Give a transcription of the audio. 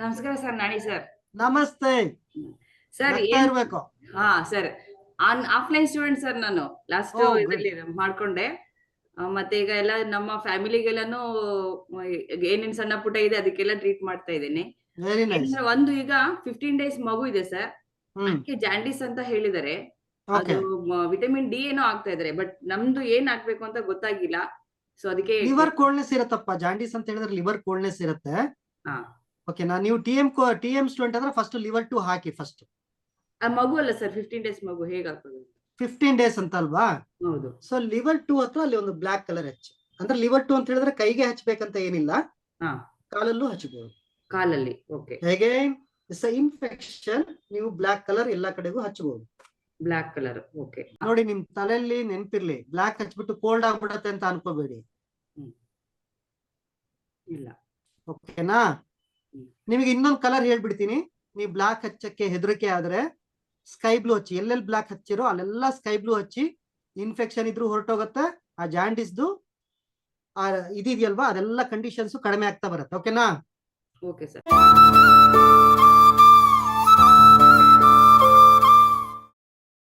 ನಮಸ್ಕಾರ sir Nani sir. ನಮಸ್ತೆ. Sir ಇರ್ಬೇಕು. ಹಾ sir. On offline student sir ನಾನು. ಲಾಸ್ಟ್ ಇದರಲ್ಲಿ ಮಾಡ್ಕೊಂಡೆ. ಮತ್ತೆ ಈಗ ಎಲ್ಲ ನಮ್ಮ ಫ್ಯಾಮಿಲಿಗೆಲ್ಲಾನು ಏನೇನ್ ಸಣ್ಣ ಪುಟ್ಟ ಇದೆ ಅದಕ್ಕೆಲ್ಲ ಟ್ರೀಟ್ ಮಾಡ್ತಾ ಇದ್ದೀನಿ. ಒಂದು ಈಗ ಫಿಫ್ಟೀನ್ ಡೇಸ್ ಮಗು ಇದೆ ಸರ್. ಅದಕ್ಕೆ ಜಾಂಡಿಸ್ ಅಂತ ಹೇಳಿದಾರೆ ಅದು ವಿಟಮಿನ್ ಡಿ ಏನೋ ಆಗ್ತಾ ಇದಾರೆ ಬಟ್ ನಮ್ದು ಏನ್ ಆಗ್ಬೇಕು ಅಂತ ಗೊತ್ತಾಗಿಲ್ಲ. ಸೊ ಅದಕ್ಕೆ ಲಿವರ್ ಕೋಲ್ಡ್ನೆಸ್ ಇರತ್ತಪ್ಪ. ಜಾಂಡಿಸ್ ಅಂತ ಹೇಳಿದ್ರೆ ಲಿವರ್ ಕೋಲ್ಡ್ನೆಸ್ ಇರುತ್ತೆ. ಹಾ. ಓಕೆನಾ ನೀವು T M T M student ಅಂದ್ರೆ ಫಸ್ಟ್ ಲಿವರ್ ಟು ಹಾಕಿ ಫಸ್ಟ್ ಮಗು ಅಲ್ಲ ಸರ್ ಫಿಫ್ಟೀನ್ ಡೇಸ್ ಮಗು ಹೇಗಾಗ್ತದೆ ಫಿಫ್ಟೀನ್ ಡೇಸ್ ಅಂತ ಅಲ್ವಾ ಹೌದು. ಸೊ ಲಿವರ್ ಟು ಹತ್ರ ಅಲ್ಲಿ ಒಂದು ಬ್ಲಾಕ್ ಕಲರ್ ಹಚ್ಚಿ. ಅಂದ್ರೆ ಲಿವರ್ ಟು ಅಂತ ಹೇಳಿದ್ರೆ ಕೈಗೆ ಹಚ್ಬೇಕಂತ ಏನಿಲ್ಲ. ಹಾ. ಕಾಲಲ್ಲೂ ಹಚ್ಚಬಹುದು ಕಾಲಲ್ಲಿ ಓಕೆ ಹೇಗೆ? ಇನ್ಫೆಕ್ಷನ್ ನೀವು ಬ್ಲಾಕ್ ಕಲರ್ ಎಲ್ಲಾ ಕಡೆಗೂ ಹಚ್ಚಬಹುದು ಬ್ಲಾಕ್ ಕಲರ್ ಓಕೆ ನೋಡಿ ನಿಮ್ ತಲೆಯಲ್ಲಿ ನೆನ್ಪಿರ್ಲಿ ಬ್ಲಾಕ್ ಹಚ್ಬಿಟ್ಟು ಕೋಲ್ಡ್ ಆಗ್ಬಿಡತ್ತೆ ಅಂತ ಅನ್ಕೋಬೇಡಿ. ಇಲ್ಲ. ಓಕೆನಾ. ನಿಮಗೆ ಇನ್ನೊಂದು ಕಲರ್ ಹೇಳ್ಬಿಡ್ತೀನಿ. ನೀವು ಬ್ಲಾಕ್ ಹಚ್ಚಕ್ಕೆ ಹೆದರಿಕೆ ಆದ್ರೆ ಸ್ಕೈ ಬ್ಲೂ ಹಚ್ಚಿ, ಎಲ್ಲೆಲ್ಲಿ ಬ್ಲಾಕ್ ಹಚ್ಚಿರೋ ಅಲ್ಲೆಲ್ಲ ಸ್ಕೈ ಬ್ಲೂ ಹಚ್ಚಿ ಇನ್ಫೆಕ್ಷನ್ ಇದ್ರೂ ಹೊರಟೋಗತ್ತೆ. ಆ ಜಾಂಡಿಸ್ದು ಆ ಇದಿದೆಯಲ್ವಾ, ಅದೆಲ್ಲ ಕಂಡೀಷನ್ಸ್ ಕಡಿಮೆ ಆಗ್ತಾ ಬರುತ್ತೆ. ಓಕೆನಾ ಓಕೆ ಸರ್